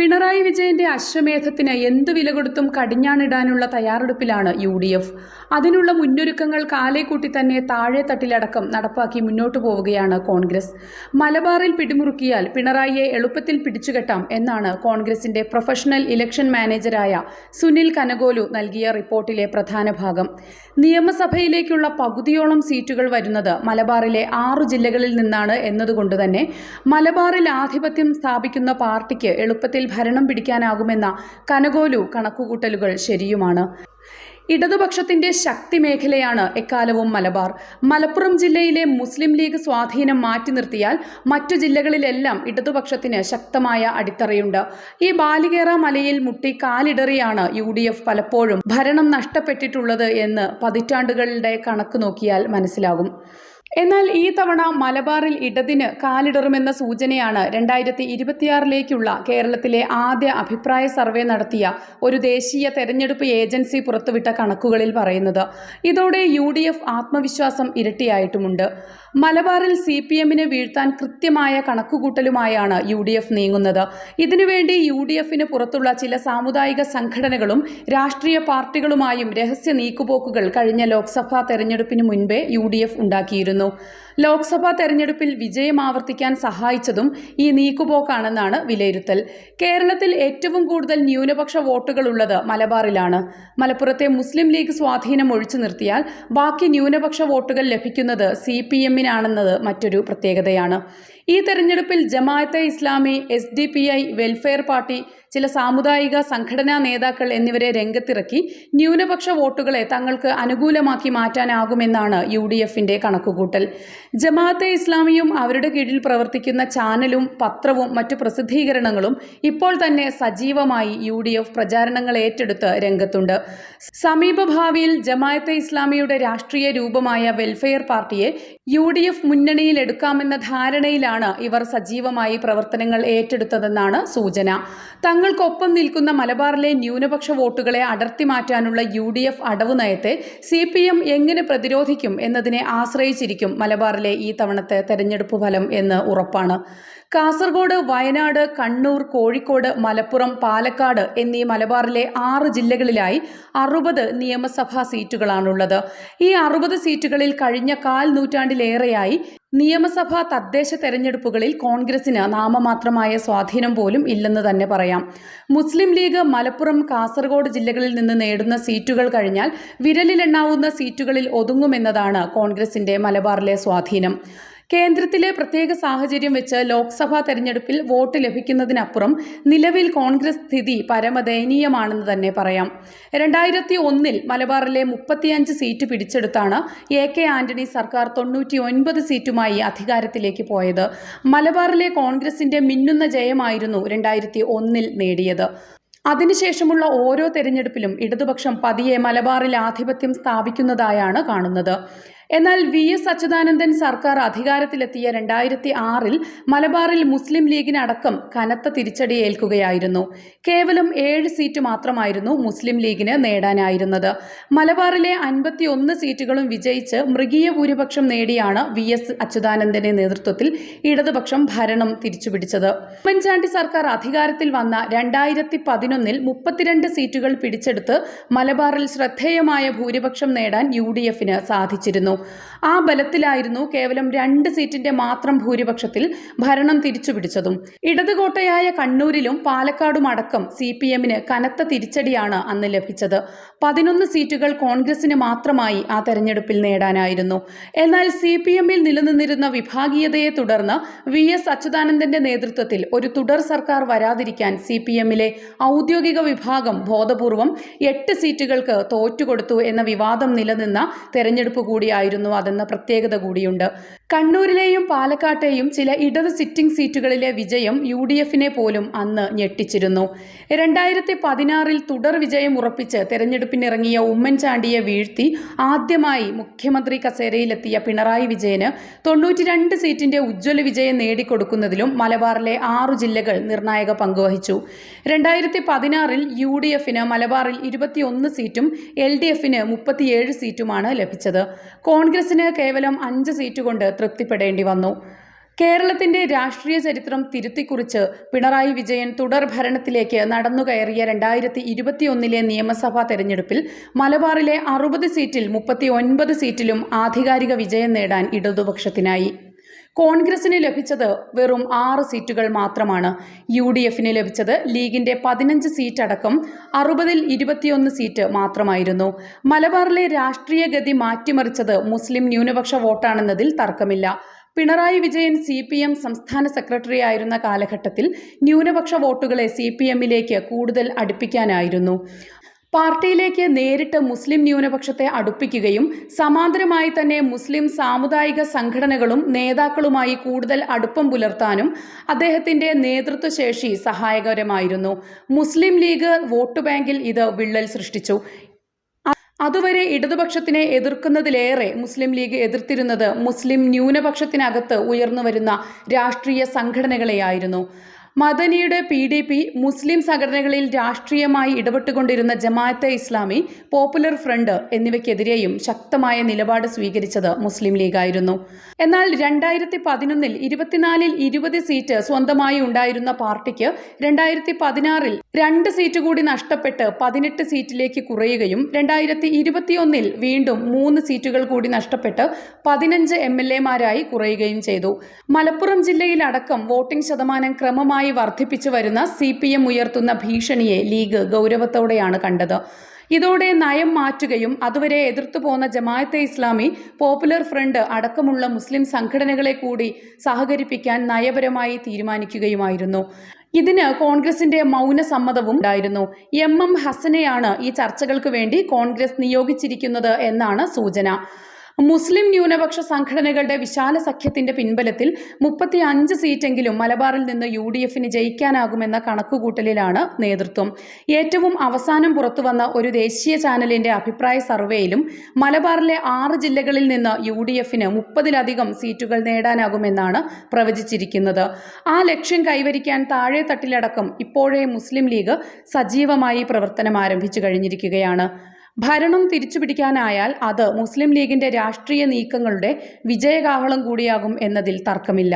പിണറായി വിജയന്റെ അശ്വമേധത്തിന് എന്തു വില കൊടുത്തും കടിഞ്ഞാണിടാനുള്ള തയ്യാറെടുപ്പിലാണ് യു ഡി എഫ്. അതിനുള്ള മുന്നൊരുക്കങ്ങൾ കാലേക്കൂട്ടി തന്നെ താഴെ തട്ടിലടക്കം നടപ്പാക്കി മുന്നോട്ടു പോവുകയാണ് കോൺഗ്രസ്. മലബാറിൽ പിടിമുറുക്കിയാൽ പിണറായിയെ എളുപ്പത്തിൽ പിടിച്ചുകെട്ടാം എന്നാണ് കോൺഗ്രസിന്റെ പ്രൊഫഷണൽ ഇലക്ഷൻ മാനേജരായ സുനിൽ കനഗോലു നൽകിയ റിപ്പോർട്ടിലെ പ്രധാന ഭാഗം. നിയമസഭയിലേക്കുള്ള പകുതിയോളം സീറ്റുകൾ വരുന്നത് മലബാറിലെ ആറു ജില്ലകളിൽ നിന്നാണ് എന്നതുകൊണ്ട് തന്നെ മലബാറിൽ ആധിപത്യം സ്ഥാപിക്കുന്ന പാർട്ടിക്ക് എളുപ്പത്തിൽ ഭരണം പിടിക്കാനാകുമെന്ന കനകോലു കണക്കുകൂട്ടലുകൾ ശരിയുമാണ്. ഇടതുപക്ഷത്തിന്റെ ശക്തി മേഖലയാണ് എക്കാലവും മലബാർ. മലപ്പുറം ജില്ലയിലെ മുസ്ലിം ലീഗ് സ്വാധീനം മാറ്റി നിർത്തിയാൽ മറ്റു ജില്ലകളിലെല്ലാം ഇടതുപക്ഷത്തിന് ശക്തമായ അടിത്തറയുണ്ട്. ഈ ബാലികേറ മലയിൽ മുട്ടി കാലിടറിയാണ് യു ഡി എഫ് പലപ്പോഴും ഭരണം നഷ്ടപ്പെട്ടിട്ടുള്ളത് എന്ന് പതിറ്റാണ്ടുകളുടെ കണക്ക് നോക്കിയാൽ മനസ്സിലാകും. എന്നാൽ ഈ തവണ മലബാറിൽ ഇടതിന് കാലിടറുമെന്ന സൂചനയാണ് രണ്ടായിരത്തി ഇരുപത്തിയാറിലേക്കുള്ള കേരളത്തിലെ ആദ്യ അഭിപ്രായ സർവേ നടത്തിയ ഒരു ദേശീയ തെരഞ്ഞെടുപ്പ് ഏജൻസി പുറത്തുവിട്ട കണക്കുകളിൽ പറയുന്നത്. ഇതോടെ യു ഡി എഫ് ആത്മവിശ്വാസം ഇരട്ടിയായിട്ടുമുണ്ട്. മലബാറിൽ സി പി എമ്മിനെ വീഴ്ത്താൻ കൃത്യമായ കണക്കുകൂട്ടലുമായാണ് യു ഡി എഫ് നീങ്ങുന്നത്. ഇതിനുവേണ്ടി യു ഡി എഫിന് പുറത്തുള്ള ചില സാമുദായിക സംഘടനകളും രാഷ്ട്രീയ പാർട്ടികളുമായും രഹസ്യ നീക്കുപോക്കുകൾ കഴിഞ്ഞ ലോക്സഭാ തെരഞ്ഞെടുപ്പിന് മുൻപേ യു ഡി എഫ് ഉണ്ടാക്കിയിരുന്നു. ലോക്സഭാ തെരഞ്ഞെടുപ്പിൽ വിജയം ആവർത്തിക്കാൻ സഹായിച്ചതും ഈ നീക്കുപോക്കാണെന്നാണ് വിലയിരുത്തൽ. കേരളത്തിൽ ഏറ്റവും കൂടുതൽ ന്യൂനപക്ഷ വോട്ടുകളുള്ളത് മലബാറിലാണ്. മലപ്പുറത്തെ മുസ്ലിം ലീഗ് സ്വാധീനം ഒഴിച്ചു നിർത്തിയാൽ ബാക്കി ന്യൂനപക്ഷ വോട്ടുകൾ ലഭിക്കുന്നത് സി പി എമ്മിനാണെന്നത് മറ്റൊരു പ്രത്യേകതയാണ്. ഈ തെരഞ്ഞെടുപ്പിൽ Jamaat-e Islami S D P I Welfare Party ചില സാമുദായിക സംഘടനാ നേതാക്കൾ എന്നിവരെ രംഗത്തിറക്കി ന്യൂനപക്ഷ വോട്ടുകളെ തങ്ങൾക്ക് അനുകൂലമാക്കി മാറ്റാനാകുമെന്നാണ് യു ഡി എഫിന്റെ കണക്കുകൂട്ടൽ. ജമാഅത്തെ ഇസ്ലാമിയും അവരുടെ കീഴിൽ പ്രവർത്തിക്കുന്ന ചാനലും പത്രവും മറ്റു പ്രസിദ്ധീകരണങ്ങളും ഇപ്പോൾ തന്നെ സജീവമായി യു ഡി എഫ് പ്രചാരണങ്ങൾ ഏറ്റെടുത്ത് രംഗത്തുണ്ട്. സമീപഭാവിയിൽ ജമാഅത്തെ ഇസ്ലാമിയുടെ രാഷ്ട്രീയ രൂപമായ വെൽഫെയർ പാർട്ടിയെ യു ഡി എഫ് എടുക്കാമെന്ന ധാരണയിലാണ് ഇവർ സജീവമായി പ്രവർത്തനങ്ങൾ ഏറ്റെടുത്തതെന്നാണ് സൂചന. തങ്ങൾക്കൊപ്പം നിൽക്കുന്ന മലബാറിലെ ന്യൂനപക്ഷ വോട്ടുകളെ അടർത്തി മാറ്റാനുള്ള യു ഡി എഫ് അടവ് നയത്തെ സി പി എം എങ്ങനെ പ്രതിരോധിക്കും എന്നതിനെ ആശ്രയിച്ചിരിക്കും മലബാറിലെ ഈ തവണത്തെ തെരഞ്ഞെടുപ്പ് ഫലം എന്ന് ഉറപ്പാണ്. കാസർഗോഡ് വയനാട് കണ്ണൂർ കോഴിക്കോട് മലപ്പുറം പാലക്കാട് എന്നീ മലബാറിലെ ആറ് ജില്ലകളിലായി അറുപത് നിയമസഭാ സീറ്റുകളാണുള്ളത്. ഈ അറുപത് സീറ്റുകളിൽ കഴിഞ്ഞ കാൽ നൂറ്റാണ്ടിലേറെയായി നിയമസഭാ തദ്ദേശ തെരഞ്ഞെടുപ്പുകളിൽ കോൺഗ്രസിന് നാമമാത്രമായ സ്വാധീനം പോലും ഇല്ലെന്ന് തന്നെ പറയാം. മുസ്ലിം ലീഗ് മലപ്പുറം കാസർഗോഡ് ജില്ലകളിൽ നിന്ന് നേടുന്ന സീറ്റുകൾ കഴിഞ്ഞാൽ വിരലിലെണ്ണാവുന്ന സീറ്റുകളിൽ ഒതുങ്ങുമെന്നതാണ് കോൺഗ്രസിന്റെ മലബാറിലെ സ്വാധീനം. കേന്ദ്രത്തിലെ പ്രത്യേക സാഹചര്യം വെച്ച് ലോക്സഭാ തെരഞ്ഞെടുപ്പിൽ വോട്ട് ലഭിക്കുന്നതിനപ്പുറം നിലവിൽ കോൺഗ്രസ് സ്ഥിതി പരമദയനീയമാണെന്ന് തന്നെ പറയാം. രണ്ടായിരത്തി ഒന്നിൽ മലബാറിലെ മുപ്പത്തിയഞ്ച് സീറ്റ് പിടിച്ചെടുത്താണ് എ കെ ആന്റണി സർക്കാർ തൊണ്ണൂറ്റി ഒൻപത് സീറ്റുമായി അധികാരത്തിലേക്ക് പോയത്. മലബാറിലെ കോൺഗ്രസിന്റെ മിന്നുന്ന ജയമായിരുന്നു രണ്ടായിരത്തി ഒന്നിൽ നേടിയത്. അതിനുശേഷമുള്ള ഓരോ തെരഞ്ഞെടുപ്പിലും ഇടതുപക്ഷം പതിയെ മലബാറിൽ ആധിപത്യം സ്ഥാപിക്കുന്നതായാണ് കാണുന്നത്. എന്നാൽ വി എസ് അച്യുതാനന്ദൻ സർക്കാർ അധികാരത്തിലെത്തിയ രണ്ടായിരത്തി ആറിൽ മലബാറിൽ മുസ്ലിം ലീഗിനടക്കം കനത്ത തിരിച്ചടി ഏൽക്കുകയായിരുന്നു. കേവലം ഏഴ് സീറ്റ് മാത്രമായിരുന്നു മുസ്ലിം ലീഗിന് നേടാനായിരുന്നത്. മലബാറിലെ അൻപത്തി ഒന്ന് സീറ്റുകളും വിജയിച്ച് മൃഗീയ ഭൂരിപക്ഷം നേടിയാണ് വി എസ് അച്യുതാനന്ദന്റെ നേതൃത്വത്തിൽ ഇടതുപക്ഷം ഭരണം തിരിച്ചുപിടിച്ചത്. ഉമ്മൻചാണ്ടി സർക്കാർ അധികാരത്തിൽ വന്ന രണ്ടായിരത്തി പതിനൊന്നിൽ മുപ്പത്തിരണ്ട് സീറ്റുകൾ പിടിച്ചെടുത്ത് മലബാറിൽ ശ്രദ്ധേയമായ ഭൂരിപക്ഷം നേടാൻ യു ഡി എഫിന് സാധിച്ചിരുന്നു. ആ ബലത്തിലായിരുന്നു കേവലം രണ്ട് സീറ്റിന്റെ മാത്രം ഭൂരിപക്ഷത്തിൽ ഭരണം തിരിച്ചുപിടിച്ചതും. ഇടതുകോട്ടയായ കണ്ണൂരിലും പാലക്കാടും അടക്കം സി പി എമ്മിന് കനത്ത തിരിച്ചടിയാണ് അന്ന് ലഭിച്ചത്. പതിനൊന്ന് സീറ്റുകൾ കോൺഗ്രസിന് മാത്രമായി ആ തെരഞ്ഞെടുപ്പിൽ നേടാനായിരുന്നു. എന്നാൽ സി പി എമ്മിൽ നിലനിന്നിരുന്ന വിഭാഗീയതയെ തുടർന്ന് വി എസ് അച്യുതാനന്ദന്റെ നേതൃത്വത്തിൽ ഒരു തുടർ സർക്കാർ വരാതിരിക്കാൻ സി പി എമ്മിലെ ഔദ്യോഗിക വിഭാഗം ബോധപൂർവം എട്ട് സീറ്റുകൾക്ക് തോറ്റുകൊടുത്തു എന്ന വിവാദം നിലനിന്ന തെരഞ്ഞെടുപ്പ് കൂടിയായിരുന്നു അതെന്ന പ്രത്യേകത കൂടിയുണ്ട്. കണ്ണൂരിലെയും പാലക്കാട്ടെയും ചില ഇടത് സിറ്റിംഗ് സീറ്റുകളിലെ വിജയം യു ഡി എഫിനെ പോലും അന്ന് ഞെട്ടിച്ചിരുന്നു. രണ്ടായിരത്തി പതിനാറിൽ തുടർ വിജയം ഉറപ്പിച്ച് തെരഞ്ഞെടുപ്പിനിറങ്ങിയ ഉമ്മൻചാണ്ടിയെ വീഴ്ത്തി ആദ്യമായി മുഖ്യമന്ത്രി കസേരയിലെത്തിയ പിണറായി വിജയന് തൊണ്ണൂറ്റിരണ്ട് സീറ്റിന്റെ ഉജ്ജ്വല വിജയം നേടിക്കൊടുക്കുന്നതിലും മലബാറിലെ ആറു ജില്ലകൾ നിർണായക പങ്കുവഹിച്ചു. രണ്ടായിരത്തി പതിനാറിൽ യു ഡി എഫിന് മലബാറിൽ ഇരുപത്തിയൊന്ന് സീറ്റും എൽ ഡി എഫിന് മുപ്പത്തിയേഴ് സീറ്റുമാണ് ലഭിച്ചത്. കോൺഗ്രസിന് കേവലം അഞ്ച് സീറ്റ് കൊണ്ട് തൃപ്തിപ്പെടേണ്ടി വന്നു. കേരളത്തിന്റെ രാഷ്ട്രീയ ചരിത്രം തിരുത്തിക്കുറിച്ച് പിണറായി വിജയൻ തുടർ ഭരണത്തിലേക്ക് നടന്നുകയറിയ രണ്ടായിരത്തി ഇരുപത്തിയൊന്നിലെ നിയമസഭാ തെരഞ്ഞെടുപ്പിൽ മലബാറിലെ അറുപത് സീറ്റിൽ മുപ്പത്തി സീറ്റിലും ആധികാരിക വിജയം നേടാൻ ഇടതുപക്ഷത്തിനായി. കോൺഗ്രസിന് ലഭിച്ചത് വെറും ആറ് സീറ്റുകൾ മാത്രമാണ്. യു ഡി എഫിന് ലഭിച്ചത് ലീഗിന്റെ പതിനഞ്ച് സീറ്റ് അടക്കം അറുപതിൽ ഇരുപത്തിയൊന്ന് സീറ്റ് മാത്രമായിരുന്നു. മലബാറിലെ രാഷ്ട്രീയ ഗതി മാറ്റിമറിച്ചത് മുസ്ലിം ന്യൂനപക്ഷ വോട്ടാണെന്നതിൽ തർക്കമില്ല. Pinarayi Vijayan C P M സംസ്ഥാന സെക്രട്ടറി ആയിരുന്ന കാലഘട്ടത്തിൽ ന്യൂനപക്ഷ വോട്ടുകളെ സി പി എമ്മിലേക്ക് കൂടുതൽ അടുപ്പിക്കാനായിരുന്നു. പാർട്ടിയിലേക്ക് നേരിട്ട് മുസ്ലിം ന്യൂനപക്ഷത്തെ അടുപ്പിക്കുകയും സമാന്തരമായി തന്നെ മുസ്ലിം സാമുദായിക സംഘടനകളും നേതാക്കളുമായി കൂടുതൽ അടുപ്പം പുലർത്താനും അദ്ദേഹത്തിന്റെ നേതൃത്വശേഷി സഹായകരമായിരുന്നു. മുസ്ലിം ലീഗ് വോട്ട് ബാങ്കിൽ ഇത് വിള്ളൽ സൃഷ്ടിച്ചു. അതുവരെ ഇടതുപക്ഷത്തിനെ എതിർക്കുന്നതിലേറെ മുസ്ലിം ലീഗ് എതിർത്തിരുന്നത് മുസ്ലിം ന്യൂനപക്ഷത്തിനകത്ത് ഉയർന്നുവരുന്ന രാഷ്ട്രീയ സംഘടനകളെയായിരുന്നു. മദനിയുടെ പി ഡി പി മുസ്ലിം സംഘടനകളിൽ രാഷ്ട്രീയമായി ഇടപെട്ടുകൊണ്ടിരുന്ന ജമാഅത്തെ ഇസ്ലാമി പോപ്പുലർ ഫ്രണ്ട് എന്നിവയ്ക്കെതിരെയും ശക്തമായ നിലപാട് സ്വീകരിച്ചത് മുസ്ലിം ലീഗായിരുന്നു. എന്നാൽ രണ്ടായിരത്തി പതിനൊന്നിൽ ഇരുപത്തിനാലിൽ ഇരുപത് സീറ്റ് സ്വന്തമായി ഉണ്ടായിരുന്ന പാർട്ടിക്ക് രണ്ടായിരത്തി പതിനാറിൽ രണ്ട് സീറ്റ് കൂടി നഷ്ടപ്പെട്ട് പതിനെട്ട് സീറ്റിലേക്ക് കുറയുകയും രണ്ടായിരത്തി ഇരുപത്തിയൊന്നിൽ വീണ്ടും മൂന്ന് സീറ്റുകൾ കൂടി നഷ്ടപ്പെട്ട് പതിനഞ്ച് എം എൽ എമാരായി കുറയുകയും ചെയ്തു. മലപ്പുറം ജില്ലയിലടക്കം വോട്ടിംഗ് ശതമാനം ക്രമമായി വർദ്ധിപ്പിച്ചു വരുന്ന സി പി എം ഉയർത്തുന്ന ഭീഷണിയെ ലീഗ് ഗൗരവത്തോടെയാണ് കണ്ടത്. ഇതോടെ നയം മാറ്റുകയും അതുവരെ എതിർത്തു പോന്ന ജമായത്തെ ഇസ്ലാമി പോപ്പുലർ ഫ്രണ്ട് അടക്കമുള്ള മുസ്ലിം സംഘടനകളെ കൂടി സഹകരിപ്പിക്കാൻ നയപരമായി തീരുമാനിക്കുകയുമായിരുന്നു. ഇതിന് കോൺഗ്രസിന്റെ മൗന സമ്മതവും ഉണ്ടായിരുന്നു. എം എം ഹസനെയാണ് ഈ ചർച്ചകൾക്ക് വേണ്ടി കോൺഗ്രസ് നിയോഗിച്ചിരിക്കുന്നത് എന്നാണ് സൂചന. മുസ്ലിം ന്യൂനപക്ഷ സംഘടനകളുടെ വിശാല സഖ്യത്തിന്റെ പിൻബലത്തിൽ മുപ്പത്തി അഞ്ച് സീറ്റെങ്കിലും മലബാറിൽ നിന്ന് യു ഡി എഫിന് ജയിക്കാനാകുമെന്ന കണക്കുകൂട്ടലിലാണ് നേതൃത്വം. ഏറ്റവും അവസാനം പുറത്തുവന്ന ഒരു ദേശീയ ചാനലിന്റെ അഭിപ്രായ സർവേയിലും മലബാറിലെ ആറ് ജില്ലകളിൽ നിന്ന് യു ഡി എഫിന് മുപ്പതിലധികം സീറ്റുകൾ നേടാനാകുമെന്നാണ് പ്രവചിച്ചിരിക്കുന്നത്. ആ ലക്ഷ്യം കൈവരിക്കാൻ താഴെ തട്ടിലടക്കം ഇപ്പോഴേ മുസ്ലിം ലീഗ് സജീവമായി പ്രവർത്തനം ആരംഭിച്ചു കഴിഞ്ഞിരിക്കുകയാണ്. ഭരണം തിരിച്ചുപിടിക്കാനായാൽ അത് മുസ്ലിം ലീഗിന്റെ രാഷ്ട്രീയ നീക്കങ്ങളുടെ വിജയകാഹളം കൂടിയാകും എന്നതിൽ തർക്കമില്ല